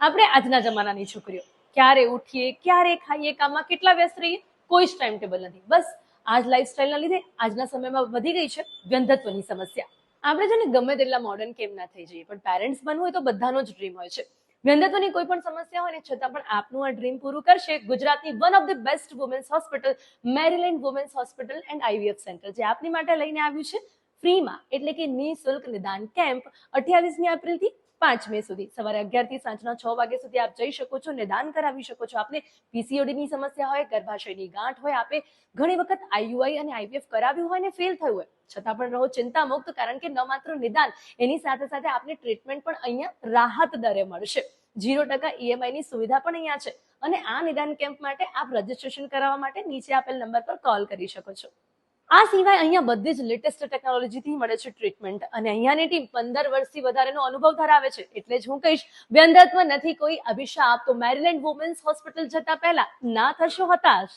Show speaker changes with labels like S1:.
S1: આપણે આજના જમાનાની છોકરીઓ. ક્યારે ઉઠીએ, ક્યારે ખાઈએ, કામમાં કેટલા વ્યસ્ત રહીએ, કોઈ જ ટાઈમ ટેબલ નથી. બસ આજ લાઈફસ્ટાઈલના લીધે આજના સમયમાં વધી ગઈ છે વ્યંધત્વની સમસ્યા. આપણે છે ને ગમે તેટલા મોડર્ન કેમ ના થઈ જઈએ, પણ પેરેન્ટ્સ બનવું હોય તો બધાનો જ ડ્રીમ હોય છે. વ્યંધત્વની કોઈ પણ સમસ્યા હોય ને છતાં પણ આપનું આ ડ્રીમ પૂરું કરશે ગુજરાતની one of the best women's hospital Maryland women's hospital and IVF centre જે આપની માટે લઈને આવ્યું છે. ફ્રીમાં એટલે કે નિઃશુલ્ક નિદાન કેમ્પ અઠ્યાવીસમી એપ્રિલથી પાંચ મે સુધી. સવારે અગિયારથી સાંજના છ વાગ્યા સુધી આપ જઈ શકો છો, નિદાન કરાવી શકો છો. આપને પીસીઓડી ની સમસ્યા હોય, ગર્ભાશયની ગાંઠ હોય, આપે ઘણી વખત આઈયુઆઈ અને આઈવીએફ કરાવ્યું હોય અને ફેલ થયું હોય. છતાં પણ રહો ચિંતા મુક્ત કારણ કે ન માત્ર નિદાન, એની સાથે સાથે આપને ટ્રીટમેન્ટ પણ અહીંયા રાહત દરે મળશે. જીરો ટકા ઈએમઆઈ ની સુવિધા પણ અહીંયા છે. અને આ નિદાન કેમ્પ માટે આપ રજીસ્ટ્રેશન કરાવવા માટે નીચે આપેલ નંબર પર કોલ કરી શકો છો. આ સિવાય અહીંયા બધી જ લેટેસ્ટ ટેકનોલોજીથી મળે છે ટ્રીટમેન્ટ અને અહીંયાની ટીમ પંદર વર્ષથી વધારેનો અનુભવ ધરાવે છે. એટલે જ હું કહીશ વ્યંધત્વ નથી કોઈ અભિશાપ. તો મેરીલેન્ડ વુમેન્સ હોસ્પિટલ જતા પહેલા ના થશો હતાશ.